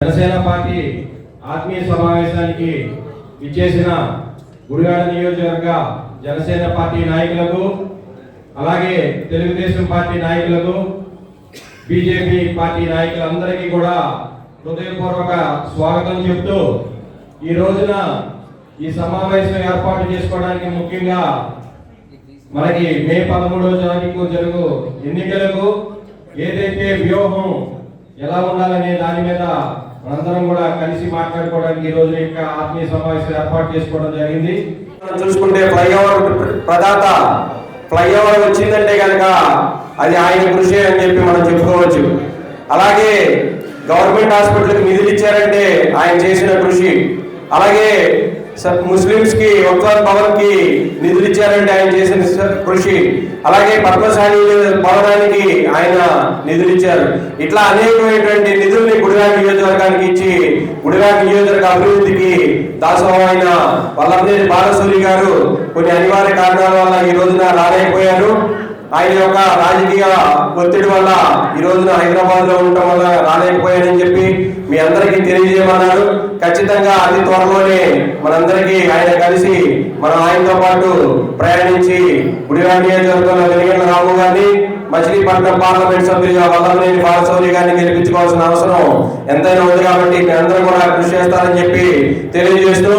Janasena party ఆత్మీయ సమావేశానికి ఇచ్చేసిన గుడిగాడ నియోజకవర్గ జనసేన పార్టీ నాయకులకు అలాగే తెలుగుదేశం పార్టీ నాయకులకు బీజేపీ పార్టీ నాయకులందరికీ కూడా హృదయపూర్వక స్వాగతం చెప్తూ ఈ రోజున ఈ సమావేశం ఏర్పాటు చేసుకోవడానికి ముఖ్యంగా మనకి మే పదమూడవ తారీఖు జరుగు ఎన్నికలకు ఏదైతే వ్యూహం ఎలా ఉండాలనే దాని మీద మనందరం కూడా కలిసి మాట్లాడుకోవడానికి ఈ రోజు యొక్క ఆత్మీయ సమావేశం ఏర్పాటు చేసుకోవడం జరిగింది. మనం చూసుకుంటే ఫ్లైఓవర్ ప్రదాత ఫ్లైఓవర్ వచ్చిందంటే కనుక అది ఆయన కృషి అని చెప్పి మనం చెప్పుకోవచ్చు. అలాగే గవర్నమెంట్ హాస్పిటల్కి నిధులు ఇచ్చారంటే ఆయన చేసిన కృషి. అలాగే స- ముస్లిమ్స్కి వక్ఫ్ భవన్కి నిధులు ఇచ్చారంటే ఆయన చేసిన కృషి. అలాగే పద్మశాలి భవనానికి ఆయన నిధులు ఇచ్చారు. ఇట్లా అనేకమైనటువంటి నిధులు గుడివాడ నియోజకవర్గానికి ఇచ్చి గుడివాడ నియోజకవర్గ అభివృద్ధికి దాసోహం అయిన వల్లభనేని బాలసూరి గారు కొన్ని అనివార్య కారణాల వల్ల ఈ రోజున రాలేకపోయారు. ఆయన యొక్క రాజకీయ ఒత్తిడి వల్ల ఈ రోజున హైదరాబాద్లో ఉండటం వల్ల రాలేకపోయారని చెప్పి మీ అందరికీ తెలియజేయమన్నారు. ఖచ్చితంగా అతి త్వరలోనే మనందరికీ ఆయన కలిసి మనం ఆయనతో పాటు ప్రయాణించి గుడివాడ నియోజకవర్గంలో వెలిగిన రాము గారిని మచిలీపట్నం పార్లమెంట్ సభ్యులుగా వల్లభనేని బాలచౌరి గారిని గెలిపించుకోవాల్సిన అవసరం ఎంతైనా ఉంది కాబట్టి మీ అందరూ కూడా కృషి చేస్తారని చెప్పి తెలియజేస్తూ